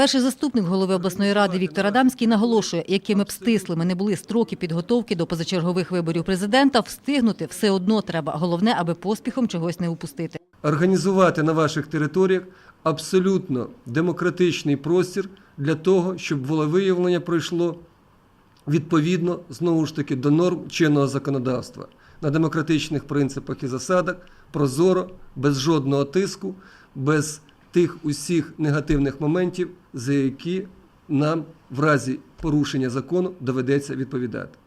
Перший заступник голови обласної ради Віктор Адамський наголошує, якими б стислими не були строки підготовки до позачергових виборів президента, встигнути все одно треба. Головне, аби поспіхом чогось не упустити. організувати на ваших територіях абсолютно демократичний простір для того, щоб волевиявлення пройшло відповідно знову ж таки до норм чинного законодавства на демократичних принципах і засадах, прозоро, без жодного тиску, без тих усіх негативних моментів, за які нам в разі порушення закону доведеться відповідати.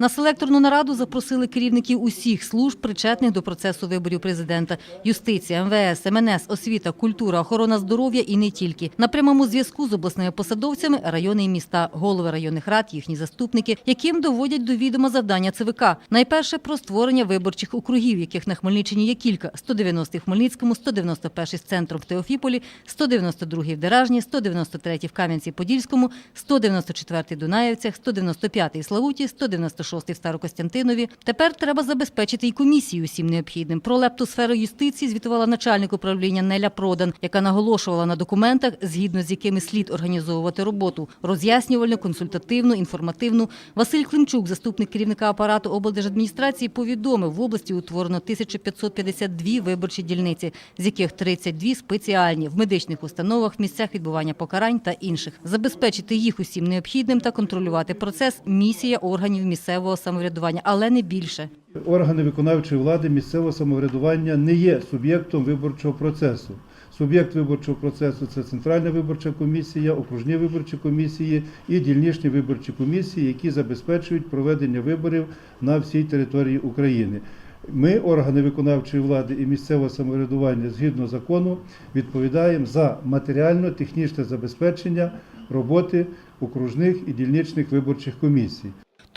На селекторну нараду запросили керівників усіх служб, причетних до процесу виборів президента: юстиція, МВС, МНС, освіта, культура, охорона здоров'я і не тільки. На прямому зв'язку з обласними посадовцями райони і міста, голови районних рад, їхні заступники, яким доводять до відома завдання ЦВК. Найперше про створення виборчих округів, яких на Хмельниччині є кілька: 190 в Хмельницькому, 191 з центром в Теофіполі, 192 в Деражні, 193 в Кам'янці-Подільському, 194 в Дунаєвцях, 195 в Славуті, 196 в Старокостянтинові. Тепер треба забезпечити і комісію усім необхідним. Про лептосферу юстиції звітувала начальник управління Неля Продан, яка наголошувала на документах, згідно з якими слід організовувати роботу роз'яснювальну, консультативну, інформативну. Василь Климчук, заступник керівника апарату облдержадміністрації, повідомив, в області утворено 1552 виборчі дільниці, з яких 32 спеціальні в медичних установах, місцях відбування покарань та інших. Забезпечити їх усім необхідним та контролювати процес місія органів місцевого самоврядування, але не більше. Органи виконавчої влади місцевого самоврядування не є суб'єктом виборчого процесу. Суб'єкт виборчого процесу це Центральна виборча комісія, окружні виборчі комісії і дільничні виборчі комісії, які забезпечують проведення виборів на всій території України. Ми, органи виконавчої влади і місцевого самоврядування, згідно закону, відповідаємо за матеріально-технічне забезпечення роботи окружних і дільничних виборчих комісій.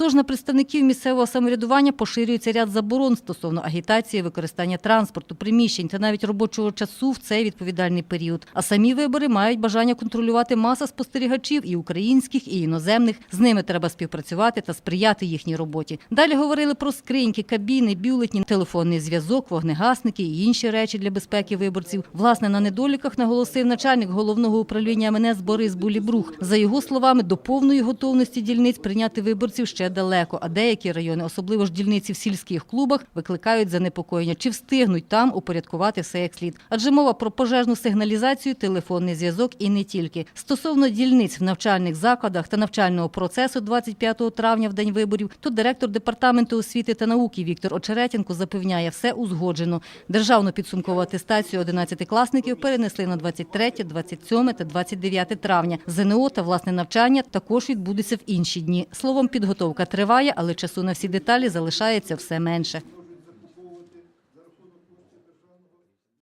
Тож на представників місцевого самоврядування поширюється ряд заборон стосовно агітації, використання транспорту, приміщень та навіть робочого часу в цей відповідальний період. А самі вибори мають бажання контролювати маса спостерігачів і українських, і іноземних. З ними треба співпрацювати та сприяти їхній роботі. Далі говорили про скриньки, кабіни, бюлетні, телефонний зв'язок, вогнегасники і інші речі для безпеки виборців. Власне, на недоліках наголосив начальник головного управління МНС Борис Булібрух. За його словами, до повної готовності дільниць прийняти виборців ще далеко, а деякі райони, особливо ж дільниці в сільських клубах, викликають занепокоєння, чи встигнуть там упорядкувати все як слід. Адже мова про пожежну сигналізацію, телефонний зв'язок і не тільки. Стосовно дільниць в навчальних закладах та навчального процесу 25 травня в день виборів, то директор департаменту освіти та науки Віктор Очеретенко запевняє, все узгоджено. Державну підсумкову атестацію 11-класників перенесли на 23, 27 та 29 травня. ЗНО та власне навчання також відбудеться в інші дні. Словом, підготовка триває, але часу на всі деталі залишається все менше.